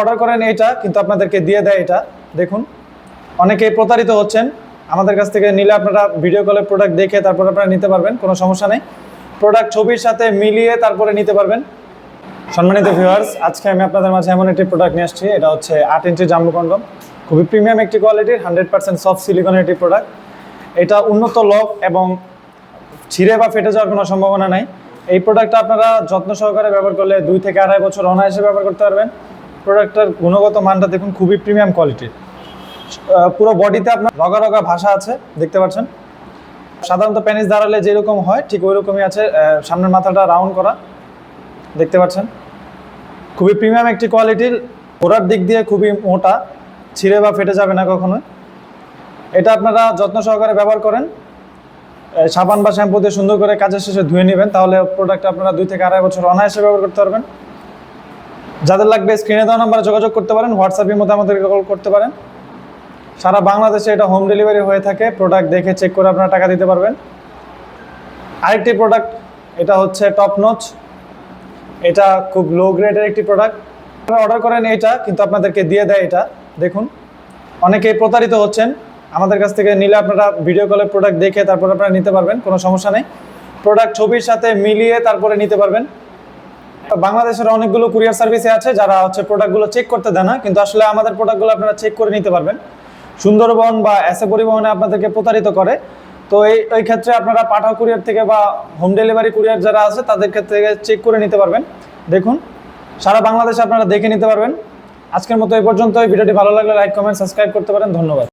Order করেন এটা, কিন্তু আপনাদেরকে দিয়ে দেয় এটা। দেখুন, অনেকেই প্রতারিত হচ্ছেন। আমাদের কাছ থেকে নিলে আপনারা ভিডিও কলে প্রোডাক্ট দেখে তারপর আপনারা নিতে পারবেন, কোনো সমস্যা নেই। প্রোডাক্ট ছবির সাথে মিলিয়ে তারপরে নিতে পারবেন। সম্মানিত ভিউয়ার্স আজকে আমি আপনাদের মাঝে এমন একটি প্রোডাক্ট নিয়ে আসছি। এটা হচ্ছে আট ইঞ্চি জাম্বু কন্ডম। খুবই প্রিমিয়াম একটি কোয়ালিটির হান্ড্রেড পার্সেন্ট সফট সিলিকনের একটি প্রোডাক্ট এটা উন্নত লক এবং ছিঁড়ে বা ফেটে যাওয়ার কোনো সম্ভাবনা নাই। এই প্রোডাক্টটা আপনারা যত্ন সহকারে ব্যবহার করলে দুই থেকে আড়াই বছর অনায়াসে ব্যবহার করতে পারবেন। প্রোডাক্টটার গুণগত মানটা দেখুন খুবই প্রিমিয়াম কোয়ালিটির পুরো বডিতে আপনার রগা রগা ভাষা আছে, দেখতে পাচ্ছেন? সাধারণত প্যানিস দাঁড়ালে যেরকম হয়, ঠিক ওই রকমই আছে সামনের মাথাটা রাউন্ড করা, দেখতে পাচ্ছেন? খুবই প্রিমিয়াম একটি কোয়ালিটির ওরার দিক দিয়ে খুবই মোটা, ছিঁড়ে বা ফেটে যাবে না কখনোই। এটা আপনারা যত্ন সহকারে ব্যবহার করেন সাবান বা শ্যাম্পু দিয়ে সুন্দর করে কাজের শেষে ধুয়ে নেবেন, তাহলে প্রোডাক্ট আপনারা দুই থেকে আড়াই বছর অনায়াসে ব্যবহার করতে পারবেন। যাদের লাগবে স্ক্রিনে দেওয়া নাম্বারে যোগাযোগ করতে পারেন হোয়াটসঅ্যাপের মধ্যে আমাদেরকে কল করতে পারেন। সারা বাংলাদেশে এটা হোম ডেলিভারি হয়ে থাকে প্রোডাক্ট দেখে চেক করে আপনারা টাকা দিতে পারবেন। আরেকটি প্রোডাক্ট এটা হচ্ছে টপ নচ এটা খুব লো গ্রেডের একটি প্রোডাক্ট আপনারা অর্ডার করেন এটা, কিন্তু আপনাদেরকে দিয়ে দেয় এটা। দেখুন, অনেকেই প্রতারিত হচ্ছেন। আমাদের কাছ থেকে নিলে আপনারা ভিডিও কলে প্রোডাক্ট দেখে তারপর আপনারা নিতে পারবেন, কোনো সমস্যা নেই। প্রোডাক্ট ছবির সাথে মিলিয়ে তারপরে নিতে পারবেন। বাংলাদেশের অনেকগুলো কুরিয়ার সার্ভিসে আছে, যারা হচ্ছে প্রোডাক্টগুলো চেক করতে দেয় না, কিন্তু আসলে আমাদের প্রোডাক্টগুলো আপনারা চেক করে নিতে পারবেন। সুন্দরবন বা এসে পরিবহনে আপনাদেরকে প্রতারিত করে। তো এই এই ক্ষেত্রে আপনারা পাঠাও কুরিয়ার থেকে বা হোম ডেলিভারি কুরিয়ার যারা আছে, তাদের ক্ষেত্রে চেক করে নিতে পারবেন। দেখুন, সারা বাংলাদেশে আপনারা দেখে নিতে পারবেন। আজকের মতো এই পর্যন্ত ভিডিওটি ভালো লাগলে লাইক কমেন্ট সাবস্ক্রাইব করতে পারেন। ধন্যবাদ।